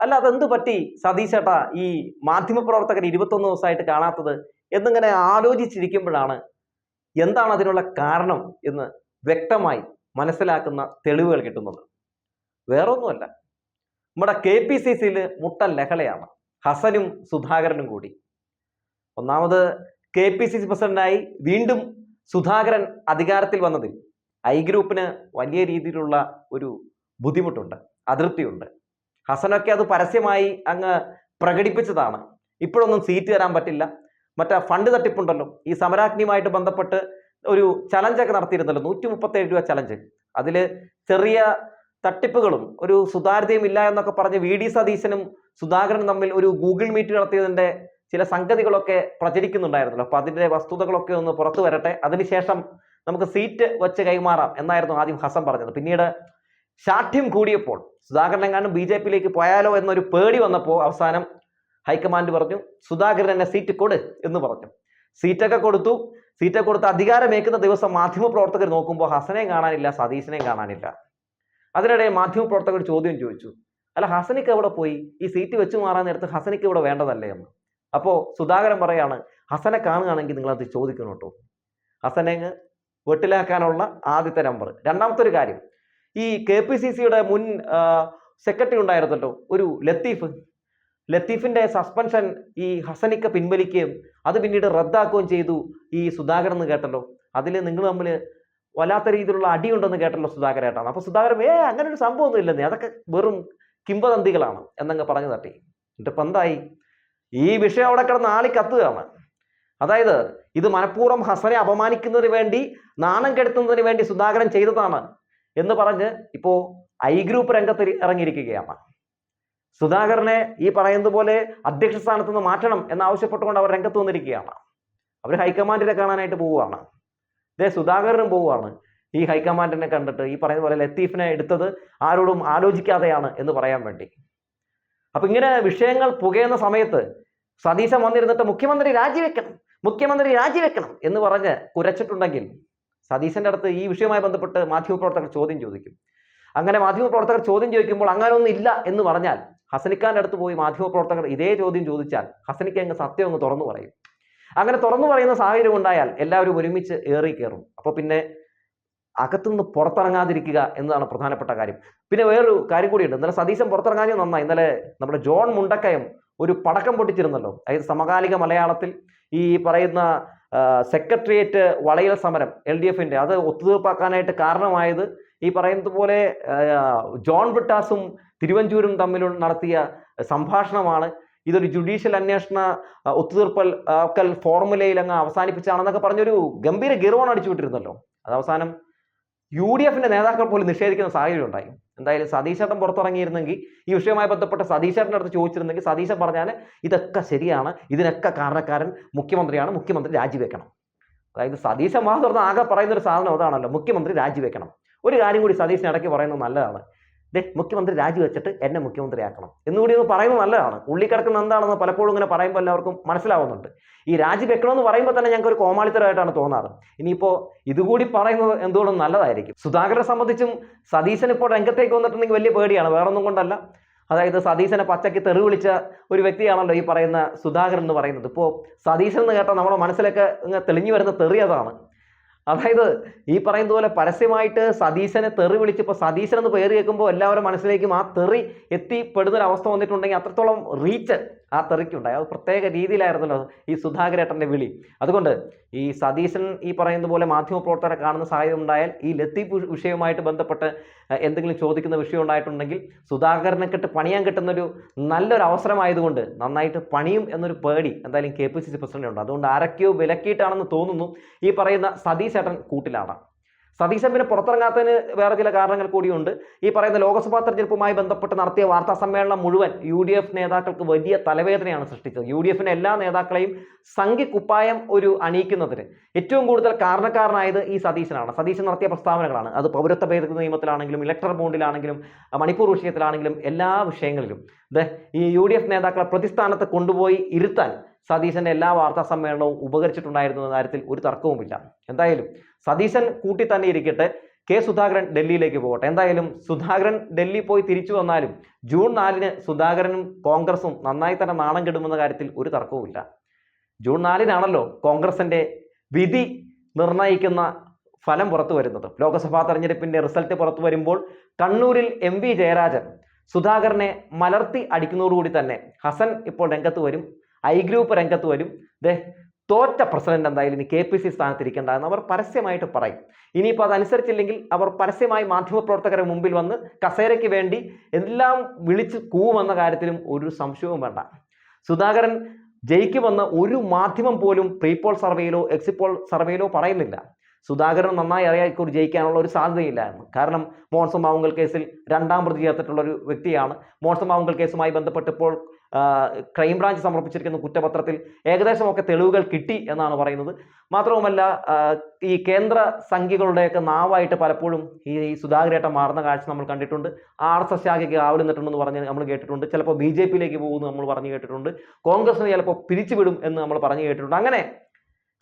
അല്ല അതെന്ത് പറ്റി സതീശേട്ടാ ഈ മാധ്യമപ്രവർത്തകർ ഇരുപത്തൊന്ന് ദിവസമായിട്ട് കാണാത്തത് എന്നിങ്ങനെ ആലോചിച്ചിരിക്കുമ്പോഴാണ് എന്താണ് അതിനുള്ള കാരണം എന്ന് വ്യക്തമായി മനസ്സിലാക്കുന്ന തെളിവുകൾ കിട്ടുന്നത്. വേറൊന്നുമല്ല. നമ്മുടെ കെ പി സി സിയിൽ മുട്ട ലഹളയാണ്. ഹസനും സുധാകരനും കൂടി. ഒന്നാമത് കെ പി സി സി പ്രസിഡന്റായി വീണ്ടും സുധാകരൻ അധികാരത്തിൽ വന്നതിൽ ഐ ഗ്രൂപ്പിന് വലിയ രീതിയിലുള്ള ഒരു ബുദ്ധിമുട്ടുണ്ട് അതൃപ്തിയുണ്ട്. ഹസനൊക്കെ അത് പരസ്യമായി അങ്ങ് പ്രകടിപ്പിച്ചതാണ്. ഇപ്പോഴൊന്നും സീറ്റ് തരാൻ പറ്റില്ല. മറ്റേ ഫണ്ട് തട്ടിപ്പുണ്ടല്ലോ. ഈ സമരാഗ്നിയുമായിട്ട് ബന്ധപ്പെട്ട് ഒരു ചലഞ്ചൊക്കെ നടത്തിയിരുന്നല്ലോ. നൂറ്റി മുപ്പത്തേഴ് രൂപ ചലഞ്ച് അതിൽ ചെറിയ തട്ടിപ്പുകളും ഒരു സുതാര്യതയും ഇല്ല എന്നൊക്കെ പറഞ്ഞ് വി ഡി സതീശനും സുധാകരനും തമ്മിൽ ഒരു ഗൂഗിൾ മീറ്റ് നടത്തിയതിന്റെ ചില സംഗതികളൊക്കെ പ്രചരിക്കുന്നുണ്ടായിരുന്നല്ലോ. അപ്പൊ അതിന്റെ വസ്തുതകളൊക്കെ ഒന്ന് പുറത്തു വരട്ടെ. അതിനുശേഷം നമുക്ക് സീറ്റ് വെച്ച് കൈമാറാം എന്നായിരുന്നു ആദ്യം ഹസൻ പറഞ്ഞത്. പിന്നീട് ശാഠ്യം കൂടിയപ്പോൾ സുധാകരൻ എങ്ങാനും ബി ജെ പിയിലേക്ക് പോയാലോ എന്നൊരു പേടി വന്നപ്പോൾ അവസാനം ഹൈക്കമാൻഡ് പറഞ്ഞു സുധാകരൻ എന്നെ സീറ്റ് കൊടു എന്ന് പറഞ്ഞു. സീറ്റൊക്കെ കൊടുത്തു. സീറ്റൊക്കെ കൊടുത്ത് അധികാരമേക്കുന്ന ദിവസം മാധ്യമപ്രവർത്തകർ നോക്കുമ്പോൾ ഹസനെയും കാണാനില്ല സതീശനെയും കാണാനില്ല. അതിനിടെ മാധ്യമപ്രവർത്തകർ ചോദ്യം ചോദിച്ചു അല്ല ഹസനിക്ക് എവിടെ പോയി? ഈ സീറ്റ് വെച്ച് മാറാൻ നേരത്ത് ഹസനിക്ക് ഇവിടെ വേണ്ടതല്ലേ എന്ന്? അപ്പോൾ സുധാകരൻ പറയാണ് ഹസനെ കാണുകയാണെങ്കിൽ നിങ്ങളത് ചോദിക്കണം കേട്ടോ. ഹസനെ വെട്ടിലാക്കാനുള്ള ആദ്യത്തെ നമ്പർ രണ്ടാമത്തെ ഒരു കാര്യം ഈ കെ പി സി സിയുടെ മുൻ സെക്രട്ടറി ഉണ്ടായിരുന്നല്ലോ ഒരു ലത്തീഫ്. ലത്തീഫിന്റെ സസ്പെൻഷൻ ഈ ഹസനിക്ക പിൻവലിക്കുകയും അത് പിന്നീട് റദ്ദാക്കുകയും ചെയ്തു ഈ സുധാകരൻ എന്ന് കേട്ടല്ലോ. അതിൽ നിങ്ങൾ തമ്മിൽ വല്ലാത്ത രീതിയിലുള്ള അടിയുണ്ടെന്ന് കേട്ടല്ലോ സുധാകരേട്ടാണ് അപ്പൊ സുധാകരൻ ഏ അങ്ങനെ ഒരു സംഭവമൊന്നും ഇല്ലെന്നേ. അതൊക്കെ വെറും കിംവദന്തികളാണ്. എന്നങ്ങ് പറഞ്ഞു തട്ടി. എന്നിട്ട് എന്തായി? ഈ വിഷയം അവിടെ കിടന്ന് ആളി കത്തുകയാണ് അതായത് ഇത് മനഃപൂർവം ഹസനെ അപമാനിക്കുന്നതിന് വേണ്ടി നാണം കെടുത്തുന്നതിന് വേണ്ടി സുധാകരൻ ചെയ്തതാണ്. എന്ന് പറഞ്ഞ് ഇപ്പോ ഐ ഗ്രൂപ്പ് രംഗത്ത് ഇറങ്ങിയിരിക്കുകയാണ്. സുധാകരനെ ഈ പറയുന്നത് പോലെ അധ്യക്ഷ സ്ഥാനത്ത് നിന്ന് മാറ്റണം എന്നാവശ്യപ്പെട്ടുകൊണ്ട് അവർ രംഗത്ത് വന്നിരിക്കുകയാണ്. അവർ ഹൈക്കമാൻഡിനെ കാണാനായിട്ട് പോവുകയാണ്. ഇതേ സുധാകരനും പോവുകയാണ്. ഈ ഹൈക്കമാൻഡിനെ കണ്ടിട്ട് ഈ പറയുന്ന പോലെ ലത്തീഫിനെ എടുത്തത് ആരോടും ആലോചിക്കാതെയാണ് എന്ന് പറയാൻ വേണ്ടി. അപ്പൊ ഇങ്ങനെ വിഷയങ്ങൾ പുകയുന്ന സമയത്ത് സതീശൻ വന്നിരുന്നിട്ട് മുഖ്യമന്ത്രി രാജിവെക്കണം മുഖ്യമന്ത്രി രാജിവെക്കണം എന്ന് പറഞ്ഞ് കുരച്ചിട്ടുണ്ടെങ്കിൽ സതീശന്റെ അടുത്ത് ഈ വിഷയവുമായി ബന്ധപ്പെട്ട് മാധ്യമപ്രവർത്തകർ ചോദ്യം ചോദിക്കും. അങ്ങനെ മാധ്യമപ്രവർത്തകർ ചോദ്യം ചോദിക്കുമ്പോൾ അങ്ങനെ ഒന്നും ഇല്ല എന്ന് പറഞ്ഞാൽ ഹസനിക്കാന്റെ അടുത്ത് പോയി മാധ്യമപ്രവർത്തകർ ഇതേ ചോദ്യം ചോദിച്ചാൽ ഹസനിക്ക് അങ്ങ് സത്യം അങ്ങ് തുറന്നു പറയും. അങ്ങനെ തുറന്നു പറയുന്ന സാഹചര്യം ഉണ്ടായാൽ എല്ലാവരും ഒരുമിച്ച് ഏറി കയറും. അപ്പോൾ പിന്നെ അകത്തുനിന്ന് പുറത്തിറങ്ങാതിരിക്കുക എന്നതാണ് പ്രധാനപ്പെട്ട കാര്യം. പിന്നെ വേറൊരു കാര്യം കൂടിയുണ്ട്. ഇന്നലെ സതീശൻ പുറത്തിറങ്ങാനും നന്നായി. ഇന്നലെ നമ്മുടെ ജോൺ മുണ്ടക്കയം ഒരു പടക്കം പൊട്ടിച്ചിരുന്നല്ലോ. അതായത് സമകാലിക മലയാളത്തിൽ ഈ പറയുന്ന സെക്രട്ടേറിയറ്റ് വളയൽ സമരം എൽ ഡി എഫിന്റെ അത് ഒത്തുതീർപ്പാക്കാനായിട്ട് കാരണമായത് ഈ പറയുന്നത് പോലെ ജോൺ ബ്രിട്ടാസും തിരുവഞ്ചൂരും തമ്മിൽ നടത്തിയ സംഭാഷണമാണ്. ഇതൊരു ജുഡീഷ്യൽ അന്വേഷണ ഒത്തുതീർപ്പൽ ഒക്കൽ ഫോർമുലയിൽ അങ്ങ് അവസാനിപ്പിച്ചാണെന്നൊക്കെ പറഞ്ഞൊരു ഗംഭീര ഗിറോൺ അടിച്ചു വിട്ടിരുന്നല്ലോ അത് അവസാനം യു ഡി എഫിന്റെ നേതാക്കൾ പോലും നിഷേധിക്കുന്ന സാഹചര്യം ഉണ്ടായി. എന്തായാലും സതീശേട്ടൻ പുറത്തിറങ്ങിയിരുന്നെങ്കിൽ ഈ വിഷയവുമായി ബന്ധപ്പെട്ട് സതീശേട്ടന്റെ അടുത്ത് ചോദിച്ചിരുന്നെങ്കിൽ സതീശൻ പറഞ്ഞാൽ ഇതൊക്കെ ശരിയാണ് ഇതിനൊക്കെ കാരണക്കാരൻ മുഖ്യമന്ത്രിയാണ് മുഖ്യമന്ത്രി രാജിവെക്കണം. അതായത് സതീശൻ മാത്രം ആകെ പറയുന്ന ഒരു സാധനം അതാണല്ലോ മുഖ്യമന്ത്രി രാജിവെക്കണം. ഒരു കാര്യം കൂടി സതീശൻ ഇടയ്ക്ക് പറയുന്നത് നല്ലതാണ്. ദേ മുഖ്യമന്ത്രി രാജിവെച്ചിട്ട് എന്നെ മുഖ്യമന്ത്രിയാക്കണം. എന്നുകൂടി ഒന്ന് പറയുന്നത് നല്ലതാണ്. ഉള്ളി കിടക്കുന്ന എന്താണെന്ന് പലപ്പോഴും ഇങ്ങനെ പറയുമ്പോൾ എല്ലാവർക്കും മനസ്സിലാവുന്നുണ്ട്. ഈ രാജിവെക്കണമെന്ന് പറയുമ്പോൾ തന്നെ ഞങ്ങൾക്ക് ഒരു കോമാളിത്തരമായിട്ടാണ് തോന്നാറ്. ഇനിയിപ്പോൾ ഇതുകൂടി പറയുന്നത് എന്തുകൊണ്ടും നല്ലതായിരിക്കും. സുധാകരനെ സംബന്ധിച്ചും സതീശൻ ഇപ്പോൾ രംഗത്തേക്ക് വന്നിട്ടുണ്ടെങ്കിൽ വലിയ പേടിയാണ്. വേറൊന്നും കൊണ്ടല്ല. അതായത് സതീശനെ പച്ചയ്ക്ക് തെറി വിളിച്ച ഒരു വ്യക്തിയാണല്ലോ ഈ പറയുന്ന സുധാകരൻ എന്ന് പറയുന്നത്. ഇപ്പോൾ സതീശൻ എന്ന് കേട്ടാൽ നമ്മുടെ മനസ്സിലൊക്കെ തെളിഞ്ഞു വരുന്ന തെറി അതാണ്. അതായത് ഈ പറയുന്ന പോലെ പരസ്യമായിട്ട് സതീശനെ തെറി വിളിച്ചപ്പോൾ സതീശൻ എന്ന് പേര് കേൾക്കുമ്പോൾ എല്ലാവരും മനസ്സിലേക്കും ആ തെറി എത്തിപ്പെടുന്ന ഒരു അവസ്ഥ വന്നിട്ടുണ്ടെങ്കിൽ അത്രത്തോളം റീച്ച് ആ തെറിക്കുണ്ടായി. അത് പ്രത്യേക രീതിയിലായിരുന്നല്ലോ ഈ സുധാകരേട്ടന്റെ വിളി. അതുകൊണ്ട് ഈ സതീശൻ ഈ പറയുന്ന പോലെ മാധ്യമപ്രവർത്തകരെ കാണുന്ന സാഹചര്യം ഉണ്ടായാൽ ഈ ലത്തീഫ് വിഷ- വിഷയവുമായിട്ട് ബന്ധപ്പെട്ട് എന്തെങ്കിലും ചോദിക്കുന്ന വിഷയം ഉണ്ടായിട്ടുണ്ടെങ്കിൽ സുധാകരനെ കിട്ട് പണിയാൻ കിട്ടുന്നൊരു നല്ലൊരു അവസരമായതുകൊണ്ട് നന്നായിട്ട് പണിയും എന്നൊരു പേടി എന്തായാലും കെ പി സി സി പ്രസിഡന്റുണ്ട് അതുകൊണ്ട് ആരൊക്കെയോ വിലക്കിയിട്ടാണെന്ന് തോന്നുന്നു ഈ പറയുന്ന സതീശേട്ടൻ കൂട്ടിലാണ്. സതീശൻ പിന്നെ പുറത്തിറങ്ങാത്തതിന് വേറെ ചില കാരണങ്ങൾ കൂടിയുണ്ട്. ഈ പറയുന്ന ലോക്സഭാ തെരഞ്ഞെടുപ്പുമായി ബന്ധപ്പെട്ട് നടത്തിയ വാർത്താ സമ്മേളനം മുഴുവൻ യു ഡി എഫ് നേതാക്കൾക്ക് വലിയ തലവേദനയാണ് സൃഷ്ടിച്ചത്. യു ഡി എഫിന്റെ എല്ലാ നേതാക്കളെയും സംഘി കുപ്പായം ഒരു അണിയിക്കുന്നതിന് ഏറ്റവും കൂടുതൽ കാരണക്കാരനായത് ഈ സതീശനാണ്. സതീശൻ നടത്തിയ പ്രസ്താവനകളാണ്. അത് പൗരത്വ ഭേദഗതി നിയമത്തിലാണെങ്കിലും ഇലക്ടർ ബോണ്ടിലാണെങ്കിലും മണിപ്പൂർ വിഷയത്തിലാണെങ്കിലും എല്ലാ വിഷയങ്ങളിലും ഈ യു ഡി എഫ് നേതാക്കളെ പ്രതിസ്ഥാനത്ത് കൊണ്ടുപോയി ഇരുത്താൻ സതീശന്റെ എല്ലാ വാർത്താ സമ്മേളനവും ഉപകരിച്ചിട്ടുണ്ടായിരുന്നു എന്ന കാര്യത്തിൽ ഒരു തർക്കവുമില്ല. എന്തായാലും സതീശൻ കൂട്ടി തന്നെ ഇരിക്കട്ടെ. കെ സുധാകരൻ ഡൽഹിയിലേക്ക് പോകട്ടെ. എന്തായാലും സുധാകരൻ ഡൽഹി പോയി തിരിച്ചു വന്നാലും ജൂൺ നാലിന് സുധാകരനും കോൺഗ്രസും നന്നായി തന്നെ നാണം കെടുമെന്ന കാര്യത്തിൽ ഒരു തർക്കവുമില്ല. ജൂൺ നാലിനാണല്ലോ കോൺഗ്രസിന്റെ വിധി നിർണയിക്കുന്ന ഫലം പുറത്തു വരുന്നത്. ലോക്സഭാ തെരഞ്ഞെടുപ്പിന്റെ റിസൾട്ട് പുറത്തു വരുമ്പോൾ കണ്ണൂരിൽ എം വി ജയരാജൻ സുധാകരനെ മലർത്തി അടിക്കുന്നതോടുകൂടി തന്നെ ഹസൻ ഇപ്പോൾ രംഗത്ത് വരും ഐ ഗ്രൂപ്പ് രംഗത്ത് വരും. ദേ തോറ്റ പ്രസിഡന്റ് എന്തായാലും ഇനി കെ പി സി സ്ഥാനത്തിരിക്കേണ്ട എന്ന് അവർ പരസ്യമായിട്ട് പറയും. ഇനിയിപ്പോൾ അതനുസരിച്ചില്ലെങ്കിൽ അവർ പരസ്യമായി മാധ്യമപ്രവർത്തകരുടെ മുമ്പിൽ വന്ന് കസേരയ്ക്ക് വേണ്ടി എല്ലാം വിളിച്ച് കൂവുമെന്ന കാര്യത്തിലും ഒരു സംശയവും വേണ്ട. സുധാകരൻ ജയിക്കുമെന്ന് ഒരു മാധ്യമം പോലും പ്രീപോൾ സർവേയിലോ എക്സിപോൾ സർവേയിലോ പറയുന്നില്ല. സുധാകരൻ നന്നായി അറിയാക്കൂടി ജയിക്കാനുള്ള ഒരു സാധ്യതയില്ലായിരുന്നു. കാരണം മോൺസൺ മാവുങ്കൽ കേസിൽ രണ്ടാം പ്രതി ചേർത്തിട്ടുള്ള ഒരു വ്യക്തിയാണ്. മോൺസൺ മാവുങ്കൽ കേസുമായി ബന്ധപ്പെട്ടിപ്പോൾ ക്രൈംബ്രാഞ്ച് സമർപ്പിച്ചിരിക്കുന്ന കുറ്റപത്രത്തിൽ ഏകദേശമൊക്കെ തെളിവുകൾ കിട്ടി എന്നാണ് പറയുന്നത്. മാത്രവുമല്ല ഈ കേന്ദ്ര സംഖ്യകളുടെയൊക്കെ നാവായിട്ട് പലപ്പോഴും ഈ സുധാകരേട്ടം മാറുന്ന കാഴ്ച നമ്മൾ കണ്ടിട്ടുണ്ട്. ആർ എസ് എസ് ശാഖയ്ക്ക് നിന്നിട്ടുണ്ടെന്ന് പറഞ്ഞ് നമ്മൾ കേട്ടിട്ടുണ്ട്. ചിലപ്പോൾ ബി ജെ പിയിലേക്ക് പോകുമെന്ന് നമ്മൾ പറഞ്ഞു കേട്ടിട്ടുണ്ട്. കോൺഗ്രസിന് ചിലപ്പോൾ പിരിച്ചുവിടും എന്ന് നമ്മൾ പറഞ്ഞു കേട്ടിട്ടുണ്ട്. അങ്ങനെ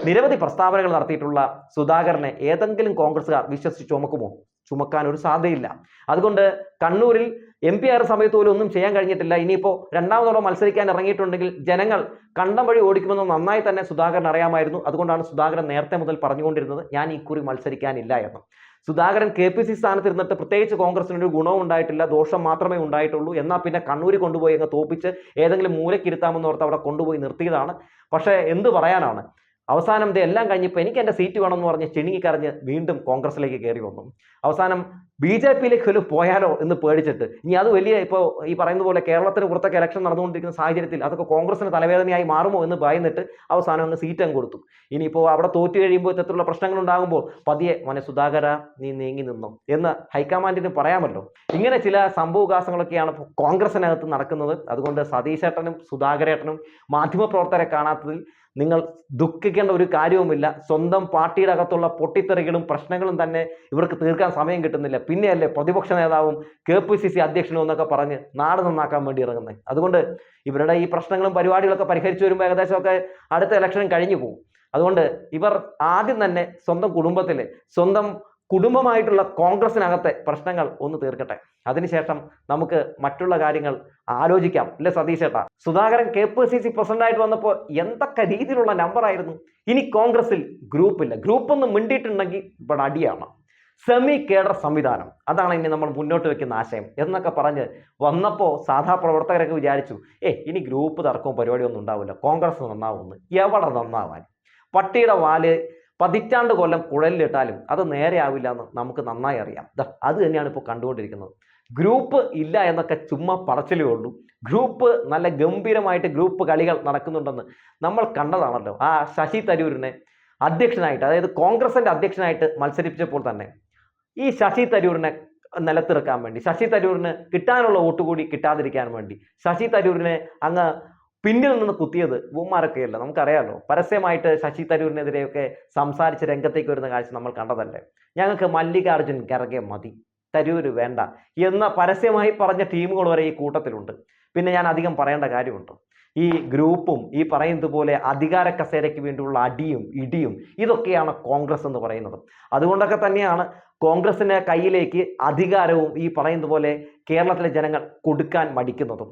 നിരവധി പ്രസ്താവനകൾ നടത്തിയിട്ടുള്ള സുധാകരനെ ഏതെങ്കിലും കോൺഗ്രസ്സുകാർ വിശ്വസിച്ച് ചുമക്കുമോ? ചുമക്കാൻ ഒരു സാധ്യതയില്ല. അതുകൊണ്ട് കണ്ണൂരിൽ എം പി ആയ സമയത്ത് പോലും ഒന്നും ചെയ്യാൻ കഴിഞ്ഞിട്ടില്ല. ഇനിയിപ്പോൾ രണ്ടാമതോടെ മത്സരിക്കാൻ ഇറങ്ങിയിട്ടുണ്ടെങ്കിൽ ജനങ്ങൾ കണ്ടം വഴി ഓടിക്കുമെന്ന് നന്നായി തന്നെ സുധാകരൻ അറിയാമായിരുന്നു. അതുകൊണ്ടാണ് സുധാകരൻ നേരത്തെ മുതൽ പറഞ്ഞുകൊണ്ടിരുന്നത് ഞാൻ ഈ കുറി മത്സരിക്കാനില്ല എന്ന്. സുധാകരൻ കെ പി സി സ്ഥാനത്ത് ഇരുന്നിട്ട് പ്രത്യേകിച്ച് കോൺഗ്രസിനൊരു ഗുണവും ഉണ്ടായിട്ടില്ല ദോഷം മാത്രമേ ഉണ്ടായിട്ടുള്ളൂ. എന്നാൽ പിന്നെ കണ്ണൂര് കൊണ്ടുപോയി അങ്ങ് തോപ്പിച്ച് ഏതെങ്കിലും മൂലക്കിരുത്താമെന്ന് ഓർത്ത് അവിടെ കൊണ്ടുപോയി നിർത്തിയതാണ്. പക്ഷേ എന്ത് പറയാനാണ്? അവസാനം ഇത് എല്ലാം കഴിഞ്ഞപ്പോൾ എനിക്ക് എന്റെ സീറ്റ് വേണമെന്ന് പറഞ്ഞ് ചിണുങ്ങിക്കറിഞ്ഞ് വീണ്ടും കോൺഗ്രസിലേക്ക് കയറി വന്നു. അവസാനം ബി ജെ പിയിലേക്ക് പോയാലോ എന്ന് പേടിച്ചിട്ട് ഇനി അത് വലിയ ഇപ്പോൾ ഈ പറയുന്ന പോലെ കേരളത്തിന് പുറത്തൊക്കെ ഇലക്ഷൻ നടന്നുകൊണ്ടിരിക്കുന്ന സാഹചര്യത്തിൽ അതൊക്കെ കോൺഗ്രസിന് തലവേദനയായി മാറുമോ എന്ന് ഭയന്നിട്ട് അവസാനം അങ്ങ് സീറ്റ് അങ്ങ് കൊടുത്തു. ഇനിയിപ്പോൾ അവിടെ തോറ്റു കഴിയുമ്പോൾ ഇത്തരത്തിലുള്ള പ്രശ്നങ്ങൾ ഉണ്ടാകുമ്പോൾ പതിയെ മോനെ സുധാകര നീ നീങ്ങി നിന്നോ എന്ന് ഹൈക്കമാൻഡിന് പറയാമല്ലോ. ഇങ്ങനെ ചില സംഭവവികാസങ്ങളൊക്കെയാണ് ഇപ്പോൾ കോൺഗ്രസിനകത്ത് നടക്കുന്നത്. അതുകൊണ്ട് സതീശേട്ടനും സുധാകരേട്ടനും മാധ്യമപ്രവർത്തകരെ കാണാത്തതിൽ നിങ്ങൾ ദുഃഖിക്കേണ്ട ഒരു കാര്യവുമില്ല. സ്വന്തം പാർട്ടിയുടെ അകത്തുള്ള പൊട്ടിത്തെറികളും പ്രശ്നങ്ങളും തന്നെ ഇവർക്ക് തീർക്കാൻ സമയം കിട്ടുന്നില്ല. പിന്നെയല്ലേ പ്രതിപക്ഷ നേതാവും കെ പി സി സി അധ്യക്ഷനും എന്നൊക്കെ പറഞ്ഞ് നാട് നന്നാക്കാൻ വേണ്ടി ഇറങ്ങുന്നത് അതുകൊണ്ട് ഇവരുടെ ഈ പ്രശ്നങ്ങളും പരിപാടികളൊക്കെ പരിഹരിച്ചു വരുമ്പോൾ ഏകദേശമൊക്കെ അടുത്ത ഇലക്ഷനും കഴിഞ്ഞു പോകും അതുകൊണ്ട് ഇവർ ആദ്യം തന്നെ സ്വന്തം കുടുംബത്തിലെ സ്വന്തം കുടുംബമായിട്ടുള്ള കോൺഗ്രസിനകത്തെ പ്രശ്നങ്ങൾ ഒന്ന് തീർക്കട്ടെ. അതിനുശേഷം നമുക്ക് മറ്റുള്ള കാര്യങ്ങൾ ആലോചിക്കാം. അല്ലെ സതീശേട്ടാ Sudhakaran K P C C പ്രസിഡന്റായിട്ട് വന്നപ്പോൾ എന്തൊക്കെ രീതിയിലുള്ള നമ്പർ ആയിരുന്നു? ഇനി കോൺഗ്രസിൽ ഗ്രൂപ്പില്ല ഗ്രൂപ്പ് ഒന്ന് മിണ്ടിയിട്ടുണ്ടെങ്കിൽ ഇവിടെ അടിയാണ്. സെമി കേഡർ സംവിധാനം. അതാണ് ഇനി നമ്മൾ മുന്നോട്ട് വെക്കുന്ന ആശയം എന്നൊക്കെ പറഞ്ഞ് വന്നപ്പോൾ സാധാ പ്രവർത്തകരൊക്കെ വിചാരിച്ചു ഏ ഇനി ഗ്രൂപ്പ് തർക്കവും പരിപാടിയൊന്നും ഉണ്ടാവില്ല. കോൺഗ്രസ് നന്നാവുമെന്ന്. എവിടെ നന്നാവാൻ? പട്ടിയുടെ വാൽ പതിറ്റാണ്ട് കൊല്ലം കുഴലിലിട്ടാലും അത് നേരെയാവില്ല എന്ന് നമുക്ക് നന്നായി അറിയാം. അത് തന്നെയാണ് ഇപ്പോൾ കണ്ടുകൊണ്ടിരിക്കുന്നത്. ഗ്രൂപ്പ് ഇല്ല എന്നൊക്കെ ചുമ്മാ പറച്ചിലേ ഉള്ളൂ. ഗ്രൂപ്പ് നല്ല ഗംഭീരമായിട്ട് ഗ്രൂപ്പ് കളികൾ നടക്കുന്നുണ്ടെന്ന് നമ്മൾ കണ്ടതാണല്ലോ. ആ ശശി തരൂരിനെ അധ്യക്ഷനായിട്ട് അതായത് കോൺഗ്രസിന്റെ അധ്യക്ഷനായിട്ട് മത്സരിപ്പിച്ചപ്പോൾ തന്നെ ഈ ശശി തരൂരിനെ നിലത്തിറക്കാൻ വേണ്ടി ശശി തരൂരിന് കിട്ടാനുള്ള വോട്ട് കൂടി കിട്ടാതിരിക്കാൻ വേണ്ടി ശശി തരൂരിനെ അങ്ങ് പിന്നിൽ നിന്ന് കുത്തിയത് ഉമ്മാരൊക്കെയല്ല. നമുക്കറിയാമല്ലോ പരസ്യമായിട്ട് ശശി തരൂരിനെതിരെയൊക്കെ സംസാരിച്ച് രംഗത്തേക്ക് വരുന്ന കാഴ്ച നമ്മൾ കണ്ടതല്ലേ? ഞങ്ങൾക്ക് മല്ലികാർജുൻ ഖർഗെ മതി. തരൂര് വേണ്ട എന്ന പരസ്യമായി പറഞ്ഞ ടീമുകൾ വരെ ഈ കൂട്ടത്തിലുണ്ട്. പിന്നെ ഞാൻ അധികം പറയേണ്ട കാര്യമുണ്ട്. ഈ ഗ്രൂപ്പും ഈ പറയുന്നത് പോലെ അധികാര കസേരയ്ക്ക് വേണ്ടിയുള്ള അടിയും ഇടിയും ഇതൊക്കെയാണ് കോൺഗ്രസ് എന്ന് പറയുന്നത്. അതുകൊണ്ടൊക്കെ തന്നെയാണ് കോൺഗ്രസിന് കയ്യിലേക്ക് അധികാരവും ഈ പറയുന്നത് പോലെ കേരളത്തിലെ ജനങ്ങൾ കൊടുക്കാൻ മടിക്കുന്നതും.